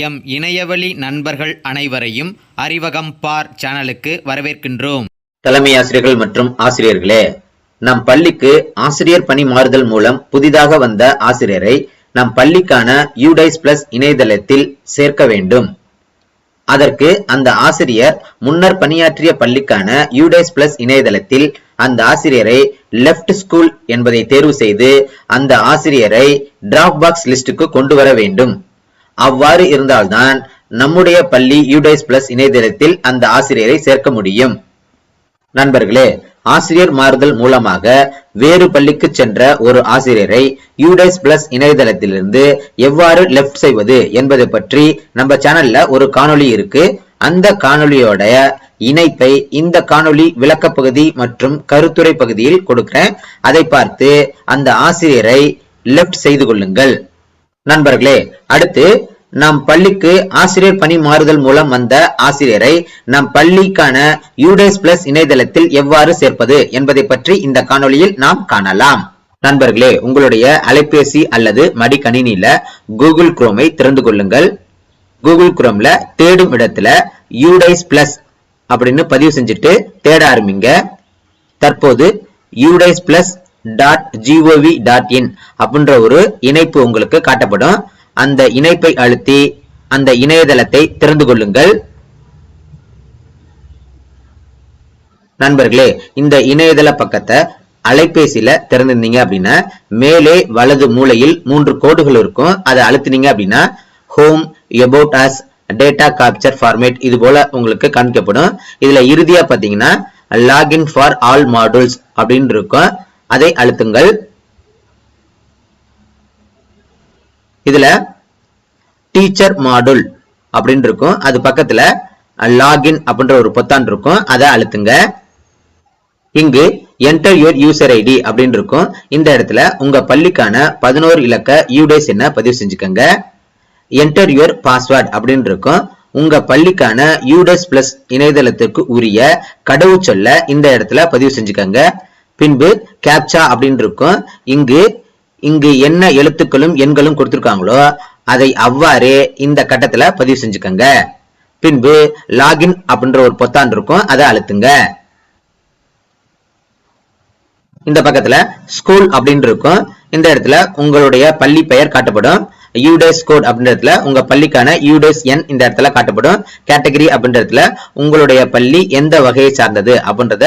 M இணையவழி நண்பர்கள் அனைவரையும் அறிவகம் பார் சேனலுக்கு வரவேற்கின்றோம். தலைமை ஆசிரியர்கள் மற்றும் ஆசிரியர்களே நம் பள்ளிக்கு ஆசிரியர் பணி மாறுதல் மூலம் புதிதாக வந்த ஆசிரியரை நம் பள்ளிக்கான யூடைஸ் பிளஸ் இணையதளத்தில் சேர்க்க வேண்டும். அதற்கு அந்த ஆசிரியர் முன்னர் பணியாற்றிய பள்ளிக்கான யூடைஸ் பிளஸ் இணையதளத்தில் அந்த ஆசிரியரை லெஃப்ட் ஸ்கூல் என்பதை தேர்வு செய்து அந்த ஆசிரியரை டிராப் பாக்ஸ் லிஸ்டுக்கு கொண்டு வர வேண்டும். அவ்வாறு இருந்தால்தான் நம்முடைய பள்ளி யூடைஸ் பிளஸ் இணையதளத்தில் அந்த ஆசிரியரை சேர்க்க முடியும். நண்பர்களே ஆசிரியர் மாறுதல் மூலமாக வேறு பள்ளிக்கு சென்ற ஒரு ஆசிரியரை யூடைஸ் பிளஸ் இணையதளத்திலிருந்து எவ்வாறு லெஃப்ட் செய்வது என்பதை பற்றி நம்ம சேனல்ல ஒரு காணொளி இருக்கு. அந்த காணொளியோட இணைப்பை இந்த காணொளி விளக்கப்பகுதி மற்றும் கருத்துரை பகுதியில் கொடுக்கிறேன். அதை பார்த்து அந்த ஆசிரியரை லெஃப்ட் செய்து கொள்ளுங்கள். நண்பர்களே அடுத்து நம் பள்ளிக்கு ஆசிரியர் பணி மாறுதல் மூலம் வந்த ஆசிரியரை நம் பள்ளிக்கான யூடேஸ் பிளஸ் இணையதளத்தில் எவ்வாறு சேர்ப்பது என்பதை பற்றி இந்த காணொளியில் நாம் காணலாம். நண்பர்களே உங்களுடைய அலைபேசி அல்லது மடிக்கணினியில கூகுள் குரோமை திறந்து கொள்ளுங்கள். கூகுள் குரோம்ல தேடும் இடத்துல யூடைஸ் பிளஸ் அப்படின்னு பதிவு செஞ்சுட்டு தேட ஆரம்பிங்க. தற்போது UDISE plus dot gov dot in அப்படின்ற ஒரு இணைப்பு உங்களுக்கு காட்டப்படும். அந்த இணைப்பை அழுத்தி அந்த இணையதளத்தை திறந்து கொள்ளுங்கள். நண்பர்களே இந்த இணையதள பக்கத்தை அலைபேசியில திறந்திருந்தீங்க அப்படின்னா மேலே வலது மூலையில் மூன்று கோடுகள் இருக்கும். அதை அழுத்தினீங்க அப்படின்னா home about us data capture format இது போல உங்களுக்கு காண்பிக்கப்படும். இதுல இறுதியா பாத்தீங்கன்னா லாகின் ஃபார் ஆல் மாடியூல்ஸ் அப்படின்னு இருக்கும். அதை அழுத்துங்கள். இதுல டீச்சர் மாடுல் அப்படின்னு இருக்கும். அது பக்கத்துல லாகின் அப்படின்ற ஒரு பொத்தான் இருக்கும். அதை அழுத்துங்க. இங்கு என்டர் யுவர் யூசர் ஐடி அப்படின்னு இருக்கும். இந்த இடத்துல உங்க பள்ளிக்கான பதினோரு இலக்க யூடேஸ் என்ன பதிவு செஞ்சுக்கோங்க. என்டர் யுவர் பாஸ்வேர்ட் அப்படின்னு இருக்கும். உங்க பள்ளிக்கான யூடெஸ் பிளஸ் இணையதளத்துக்கு உரிய கடவுச்சொல்ல இந்த இடத்துல பதிவு செஞ்சுக்கோங்க. பின்பு கேப்சா அப்படின்னு இருக்கும். இங்கு இங்கு என்ன எழுத்துக்களும் எண்களும் கொடுத்திருக்காங்களோ அதை அவ்வாறே இந்த கட்டத்துல பதிவு செஞ்சுக்கோங்க. பின்பு லாகின் அப்படின்ற ஒரு பொத்தான் இருக்கும். அதை அழுத்துங்க. இந்த பக்கத்துல ஸ்கூல் அப்படின்னு இருக்கும். இந்த இடத்துல உங்களுடைய பள்ளி பெயர் காட்டப்படும். யூடேஸ் கோட் அப்படின்றதுல உங்க பள்ளிக்கான யூடேஸ் எண் இந்த இடத்துல காட்டப்படும். கேட்டகரி அப்படின்றதுல உங்களுடைய பள்ளி எந்த வகையை சார்ந்தது அப்படின்றத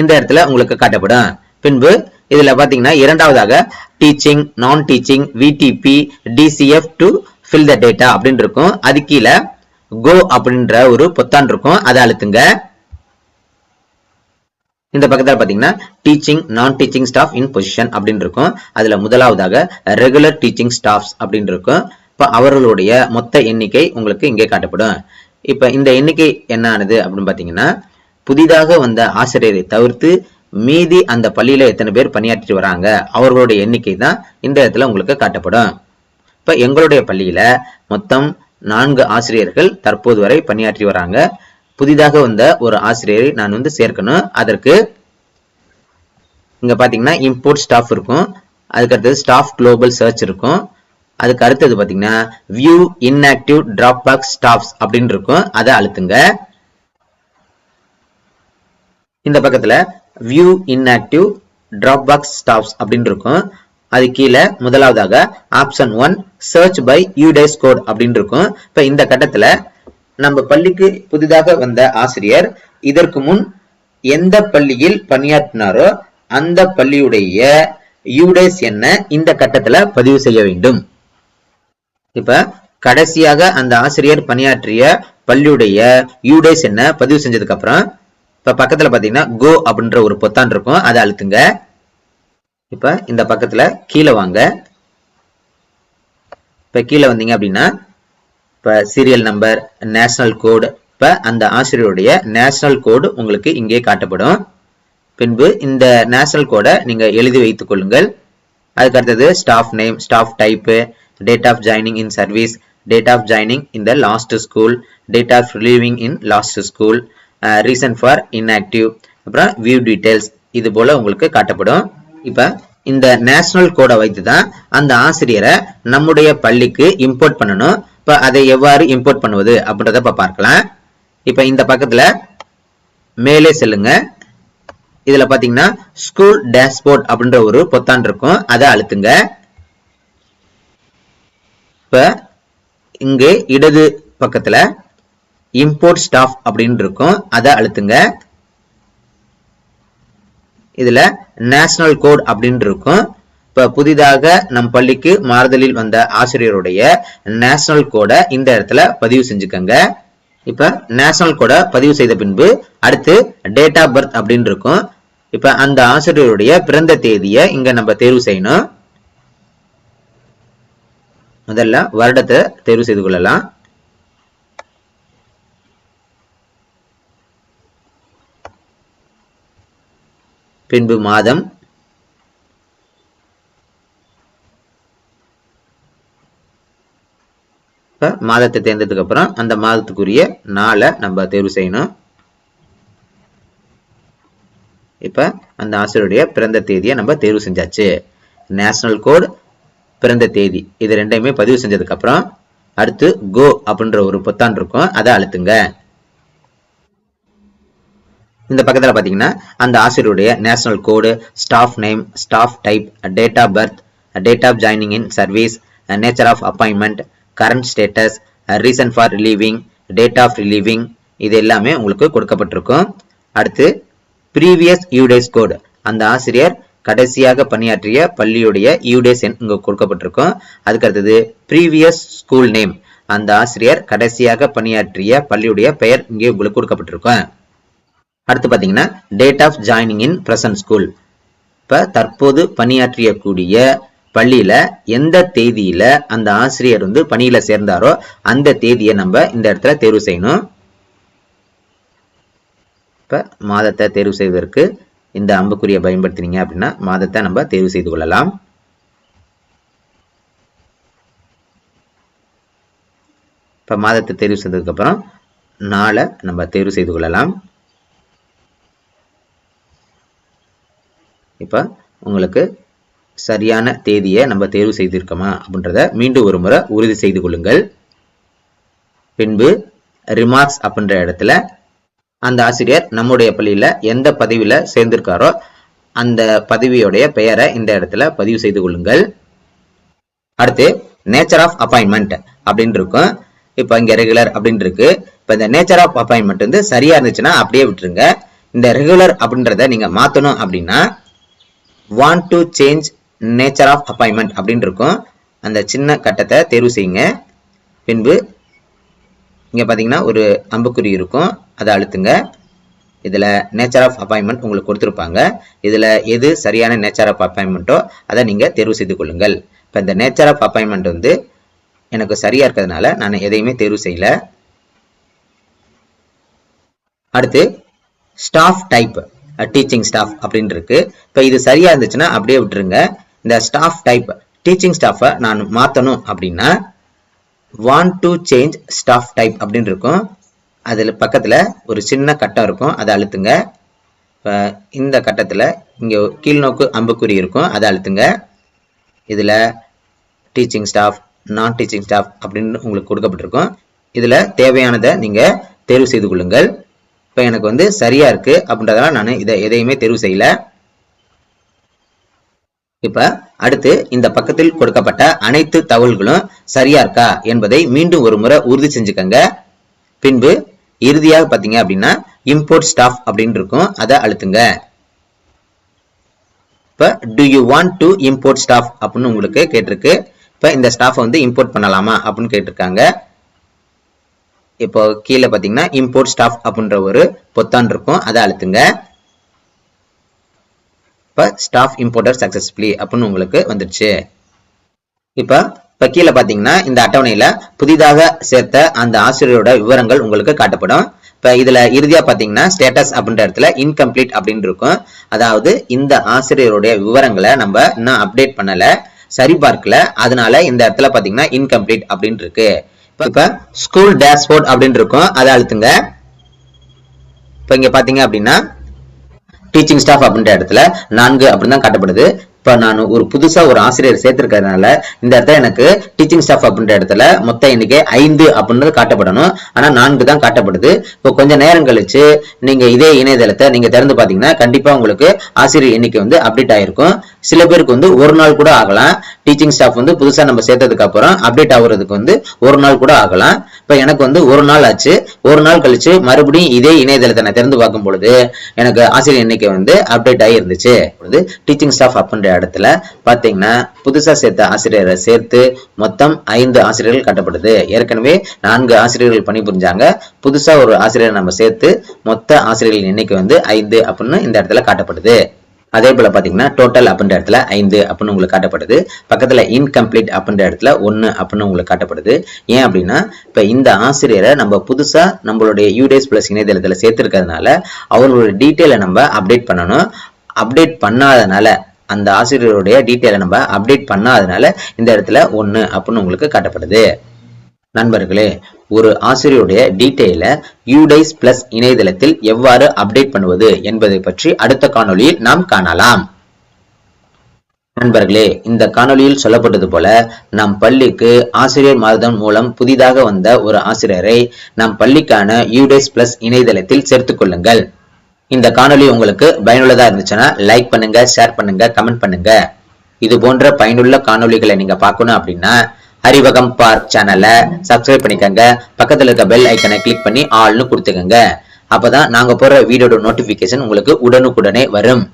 இந்த இடத்துல உங்களுக்கு காட்டப்படும். பின்பு இதுல பாத்தீங்கன்னா இரண்டாவதாக teaching non teaching VDP DCF to fill the data அப்படின்னு இருக்கும் அது கீழே கோ அப்படின்ற ஒரு பொத்தான் இருக்கும் அதை அழுத்துங்க. இந்த பக்கத்துல பாத்தீங்கன்னா டீச்சிங் நான் டீச்சிங் ஸ்டாஃப் இன் பொசிஷன் அப்படின்னு இருக்கும். அதுல முதலாவதாக ரெகுலர் டீச்சிங் ஸ்டாஃப்ஸ் அப்படின்னு இருக்கும். இப்ப அவர்களுடைய மொத்த எண்ணிக்கை உங்களுக்கு இங்கே காட்டப்படும். இப்ப இந்த எண்ணிக்கை என்ன ஆனது அப்படின்னு பாத்தீங்கன்னா புதிதாக வந்த ஆசிரியரை தவிர்த்து மீதி அந்த பள்ளியில எத்தனை பேர் பணியாற்றிட்டு வராங்க அவர்களுடைய எண்ணிக்கை தான் இந்த இடத்துல உங்களுக்கு காட்டப்படும். இப்ப எங்களுடைய பள்ளியில மொத்தம் நான்கு ஆசிரியர்கள் தற்போது வரை பணியாற்றி வராங்க. புதிதாக வந்த ஒரு ஆசிரியரை நான் வந்து சேர்க்கணும். அதற்கு இங்க பாத்தீங்கன்னா இம்போர்ட் ஸ்டாஃப் இருக்கும். அதுக்கு அடுத்தது ஸ்டாஃப் குளோபல் சர்ச் இருக்கும். அதுக்கு அடுத்தது பாத்தீங்கன்னா view inactive drop box staffs அப்படின்னு இருக்கும். அதை அழுத்துங்க. இந்த பக்கத்துல view inactive drop box staffs அப்படின்னு இருக்கும். அது கீழே முதலாவதாக option one search by UDISE code அப்படின்னு இருக்கும். இப்ப இந்த கட்டத்துல நம்ம பள்ளிக்கு புதிதாக வந்த ஆசிரியர் இதற்கு முன் எந்த பள்ளியில் பணியாற்றினாரோ அந்த பள்ளியுடைய யூடேஸ் என்ன இந்த கட்டத்துல பதிவு செய்ய வேண்டும். இப்ப கடைசியாக அந்த ஆசிரியர் பணியாற்றிய பள்ளியுடைய யூடேஸ் என்ன பதிவு செஞ்சதுக்கு அப்புறம் இப்ப பக்கத்துல பாத்தீங்கன்னா கோ அப்படின்ற ஒரு பொத்தான் இருக்கும் அதை அழுத்துங்க. இப்ப இந்த பக்கத்துல கீழே வாங்க. இப்ப கீழே வந்தீங்க அப்படின்னா இப்போ சீரியல் நம்பர் நேஷனல் கோடு இப்போ அந்த ஆசிரியருடைய நேஷனல் கோடு உங்களுக்கு இங்கே காட்டப்படும். பின்பு இந்த நேஷனல் கோடை நீங்கள் எழுதி வைத்துக் கொள்ளுங்கள். அதுக்கு அடுத்தது staff name staff type date of joining in service date of joining in the last school date of relieving in last school reason for inactive அப்புறம் வியூ டீட்டெயில்ஸ் இது போல உங்களுக்கு காட்டப்படும். இப்போ இந்த நேஷனல் கோடை வைத்து தான் அந்த ஆசிரியரை நம்முடைய பள்ளிக்கு இம்போர்ட் பண்ணணும். இப்போ அதை எவ்வாறு இம்போர்ட் பண்ணுவது அப்படின்றத இப்போ பார்க்கலாம். இப்போ இந்த பக்கத்தில் மேலே செல்லுங்க. இதுல பாத்தீங்கன்னா ஸ்கூல் டேஷ்போர்ட் அப்படின்ற ஒரு பொத்தான் இருக்கும். அதை அழுத்துங்க. இப்போ இங்கே இடது பக்கத்துல இம்போர்ட் ஸ்டாஃப் அப்படின்னு இருக்கும். அதை அழுத்துங்க. இதுல நேஷனல் கோட் அப்படின்னு இருக்கும். இப்போ புதிதாக நம் பள்ளிக்கு மாறுதலில் வந்த ஆசிரியருடைய நேஷனல் கோடை இந்த இடத்துல பதிவு செஞ்சுக்கோங்க. இப்ப நேஷனல் கோடை பதிவு செய்த பின்பு அடுத்து டேட் ஆஃப் பர்த் அப்படின்னு இருக்கும். இப்ப அந்த ஆசிரியருடைய பிறந்த தேதியை இங்க நம்ம தேர்வு செய்யணும். முதல்ல வருடத்தை தேர்வு செய்து கொள்ளலாம். பின்பு மாதம் இப்ப மாதத்தை தேர்ந்ததுக்கு அப்புறம் அந்த மாதத்துக்குரிய நாளை நம்ம தேர்வு செய்யணும். இப்ப அந்த ஆசிரியருடைய பிறந்த தேதியை நம்ம தேர்வு செஞ்சாச்சு. நேஷனல் கோட் பிறந்த தேதி. இது ரெண்டையுமே பதிவு செஞ்சதுக்கு அப்புறம் அடுத்து கோ அப்படின்ற ஒரு பொத்தான் இருக்கும். அதை அழுத்துங்க. இந்த பக்கத்துல பாத்தீங்கன்னா அந்த ஆசிரியருடைய national code staff name staff type date of birth date of joining in service nature of appointment current status reason for relieving date of relieving இது எல்லாமே உங்களுக்கு கொடுக்கப்பட்டிருக்கும். அடுத்து ப்ரீவியஸ் யூடேஸ் கோட் அந்த ஆசிரியர் கடைசியாக பணியாற்றிய பள்ளியுடைய யூடேஸ் எண் இங்கே கொடுக்கப்பட்டிருக்கும். அதுக்கு அடுத்தது ப்ரீவியஸ் ஸ்கூல் நேம் அந்த ஆசிரியர் கடைசியாக பணியாற்றிய பள்ளியுடைய பெயர் இங்கே உங்களுக்கு கொடுக்கப்பட்டிருக்கும். அடுத்து பார்த்தீங்கன்னா date of joining in present school இப்போ தற்போது பணியாற்றியக்கூடிய பள்ளியில எந்த தேதியில அந்த ஆசிரியர் வந்து பணியில சேர்ந்தாரோ அந்த தேதியை நம்ம இந்த இடத்துல தேர்வு செய்யணும். இப்ப மாதத்தை தேர்வு செய்வதற்கு இந்த அம்புக்குறியை பயன்படுத்தினீங்க அப்படின்னா மாதத்தை நம்ம தேர்வு செய்து கொள்ளலாம். இப்ப மாதத்தை தேர்வு செய்ததுக்கு அப்புறம் நாளை நம்ம தேர்வு செய்து கொள்ளலாம். இப்ப உங்களுக்கு சரியான தேதியை நம்ம தேர்வு செய்திருக்கோமா அப்படின்றத மீண்டும் ஒரு முறை உறுதி செய்து கொள்ளுங்கள். பின்பு ரிமார்க்ஸ் அப்படின்ற இடத்துல அந்த ஆசிரியர் நம்முடைய பள்ளியில எந்த பதவியில சேர்ந்திருக்காரோ அந்த பதவியுடைய பெயரை இந்த இடத்துல பதிவு செய்து கொள்ளுங்கள். அடுத்து நேச்சர் ஆஃப் அப்பாயின்மெண்ட் அப்படின்னு இருக்கும் இப்போ இங்க ரெகுலர் அப்படின்னு இருக்கு இப்போ இந்த நேச்சர் ஆஃப் அப்பாயின்மெண்ட் வந்து சரியா இருந்துச்சுன்னா அப்படியே விட்டுருங்க. இந்த ரெகுலர் அப்படின்றத நீங்க மாற்றணும் அப்படின்னா want to change nature of appointment அப்படின்னு இருக்கும். அந்த சின்ன கட்டத்தை தேர்வு செய்யுங்க. பின்பு இங்கே பார்த்தீங்கன்னா ஒரு அம்புக்குறி இருக்கும். அதை அழுத்துங்க. இதில் நேச்சர் ஆஃப் அப்பாயின்மெண்ட் உங்களுக்கு கொடுத்துருப்பாங்க. இதில் எது சரியான நேச்சர் ஆஃப் அப்பாயின்மெண்ட்டோ அதை நீங்கள் தேர்வு செய்து கொள்ளுங்கள். இப்போ இந்த நேச்சர் ஆஃப் அப்பாயின்மெண்ட் வந்து எனக்கு சரியாக இருக்கிறதுனால நான் எதையுமே தேர்வு செய்யல. அடுத்து ஸ்டாஃப் டைப் டீச்சிங் ஸ்டாஃப் அப்படின்னு இருக்கு. இப்போ இது சரியாக இருந்துச்சுன்னா அப்படியே விட்டுருங்க. இந்த ஸ்டாஃப் டைப் டீச்சிங் ஸ்டாஃபை நான் மாற்றணும் அப்படின்னா want to change staff type அப்படின்னு இருக்கும். அதில் பக்கத்தில் ஒரு சின்ன கட்டம் இருக்கும் அதை அழுத்துங்க. இப்போ இந்த கட்டத்தில் இங்கே கீழ்நோக்கு அம்புக்குறி இருக்கும் அதை அழுத்துங்க. இதில் teaching staff non teaching staff அப்படின்னு உங்களுக்கு கொடுக்கப்பட்டிருக்கும். இதில் தேவையானதை நீங்கள் தேர்வு செய்து கொள்ளுங்கள். இப்போ எனக்கு வந்து சரியாக இருக்குது அப்படின்றதால நான் இதை எதையுமே தேர்வு செய்யலை. இப்ப அடுத்து இந்த பக்கத்தில் கொடுக்கப்பட்ட அனைத்து தகவல்களும் சரியா இருக்கா என்பதை மீண்டும் ஒரு முறை உறுதி செஞ்சுக்கங்க. பின்பு இறுதியாக பார்த்தீங்க அப்படின்னா இம்போர்ட் ஸ்டாஃப் அப்படின்னு இருக்கும். அதை அழுத்துங்க. இப்போ do you want to import staff அப்படின்னு உங்களுக்கு கேட்டிருக்கு. இப்போ இந்த ஸ்டாஃப் வந்து இம்போர்ட் பண்ணலாமா அப்படின்னு கேட்டிருக்காங்க. இப்போ கீழே பார்த்தீங்கன்னா இம்போர்ட் ஸ்டாஃப் அப்படின்ற ஒரு பொத்தான் இருக்கும். அதை அழுத்துங்க. இப்போ ஸ்டாஃப் இம்போர்ட்டர் சக்சஸ்ஃபுல்லி அப்படின்னு உங்களுக்கு வந்துடுச்சு இப்போ இப்போ கீழே பார்த்தீங்கன்னா இந்த அட்டவணையில் புதிதாக சேர்த்த அந்த ஆசிரியரோட விவரங்கள் உங்களுக்கு காட்டப்படும். இப்போ இதில் இறுதியாக பார்த்தீங்கன்னா ஸ்டேட்டஸ் அப்படின்ற இடத்துல இன்கம்ப்ளீட் அப்படின்னு இருக்கும். அதாவது இந்த ஆசிரியருடைய விவரங்களை நம்ம இன்னும் அப்டேட் பண்ணல சரிபார்க்கல அதனால இந்த இடத்துல பார்த்தீங்கன்னா இன்கம்ப்ளீட் அப்படின்னு இருக்கு. இப்போ ஸ்கூல் டேஷ்போர்ட் அப்படின்னு இருக்கும். அதை அழுத்துங்க. இப்போ இங்கே பார்த்தீங்க அப்படின்னா டீச்சிங் ஸ்டாஃப் அப்படின்ற இடத்துல நான்கு அப்படின்னு தான் காட்டப்படுது. இப்போ நான் ஒரு புதுசாக ஒரு ஆசிரியர் சேர்த்துருக்கிறதுனால இந்த இடத்துல எனக்கு டீச்சிங் ஸ்டாஃப் அப்படின்ற இடத்துல மொத்த எண்ணிக்கை ஐந்து அப்படின்றது காட்டப்படணும். ஆனால் நான்கு தான் காட்டப்படுது. இப்போ கொஞ்ச நேரம் கழிச்சு நீங்கள் இதே இணையதளத்தை நீங்கள் திறந்து பார்த்தீங்கன்னா கண்டிப்பாக உங்களுக்கு ஆசிரியர் எண்ணிக்கை வந்து அப்டேட் ஆயிருக்கும். சில பேருக்கு வந்து ஒரு நாள் கூட ஆகலாம். டீச்சிங் ஸ்டாஃப் வந்து புதுசாக நம்ம சேர்த்ததுக்கு அப்புறம் அப்டேட் ஆகுறதுக்கு வந்து ஒரு நாள் கூட ஆகலாம். இப்போ எனக்கு வந்து ஒரு நாள் ஆச்சு. ஒரு நாள் கழிச்சு மறுபடியும் இதே இணையதளத்தை நான் திறந்து பார்க்கும் பொழுது எனக்கு ஆசிரியர் எண்ணிக்கை வந்து அப்டேட் ஆகி இருந்துச்சு. பொழுது டீச்சிங் ஸ்டாஃப் அப்படின்ற இடத்துல பார்த்தீங்கன்னா புதுசாக சேர்த்த ஆசிரியரை சேர்த்து மொத்தம் ஐந்து ஆசிரியர்கள் கட்டப்படுது. ஏற்கனவே நான்கு ஆசிரியர்கள் பணிபுரிஞ்சாங்க. புதுசாக ஒரு ஆசிரியரை நம்ம சேர்த்து மொத்த ஆசிரியர்களின் எண்ணிக்கை வந்து ஐந்து அப்படின்னு இந்த இடத்துல காட்டப்படுது. அதே போல பாத்தீங்கன்னா டோட்டல் அப்படின்ற இடத்துல ஐந்து அப்படின்னு உங்களுக்கு காட்டப்படுது. பக்கத்துல இன்கம்ப்ளீட் அப்படின்ற இடத்துல ஒன்னு அப்படின்னு உங்களுக்கு காட்டப்படுது. ஏன் அப்படின்னா இப்ப இந்த ஆசிரியரை நம்ம புதுசா நம்மளுடைய யூடேஸ் பிளஸ் இணையதளத்துல சேர்த்திருக்கிறதுனால அவர்களுடைய டீட்டெயிலை நம்ம அப்டேட் பண்ணணும். அப்டேட் பண்ணாதனால அந்த ஆசிரியருடைய டீட்டெயிலை நம்ம அப்டேட் பண்ணாதனால இந்த இடத்துல ஒன்று அப்படின்னு உங்களுக்கு காட்டப்படுது. நண்பர்களே ஒரு ஆசிரியருடைய டீட்டெயிலை யூடைஸ் பிளஸ் இணையதளத்தில் எவ்வாறு அப்டேட் பண்ணுவது என்பதை பற்றி அடுத்த காணொலியில் நாம் காணலாம். நண்பர்களே இந்த காணொலியில் சொல்லப்பட்டது போல நம் பள்ளிக்கு ஆசிரியர் மாதம் மூலம் புதிதாக வந்த ஒரு ஆசிரியரை நம் பள்ளிக்கான யூடைஸ் பிளஸ் இணையதளத்தில் சேர்த்துக் கொள்ளுங்கள். இந்த காணொலி உங்களுக்கு பயனுள்ளதா இருந்துச்சுன்னா லைக் பண்ணுங்க ஷேர் பண்ணுங்க கமெண்ட் பண்ணுங்க. இது போன்ற பயனுள்ள காணொலிகளை நீங்க பார்க்கணும் அப்படின்னா அறிவகம் பார்க் சேனலை சப்ஸ்கிரைப் பண்ணிக்கங்க. பக்கத்துல இருக்க பெல் ஐக்கனை கிளிக் பண்ணி ஆள்னு கொடுத்துக்கங்க. அப்போதான் நாங்க போற வீடியோட நோட்டிபிகேஷன் உங்களுக்கு உடனுக்குடனே வரும்.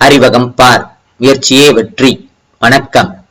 அறிவகம் பார்க். முயற்சியே வெற்றி. வணக்கம்.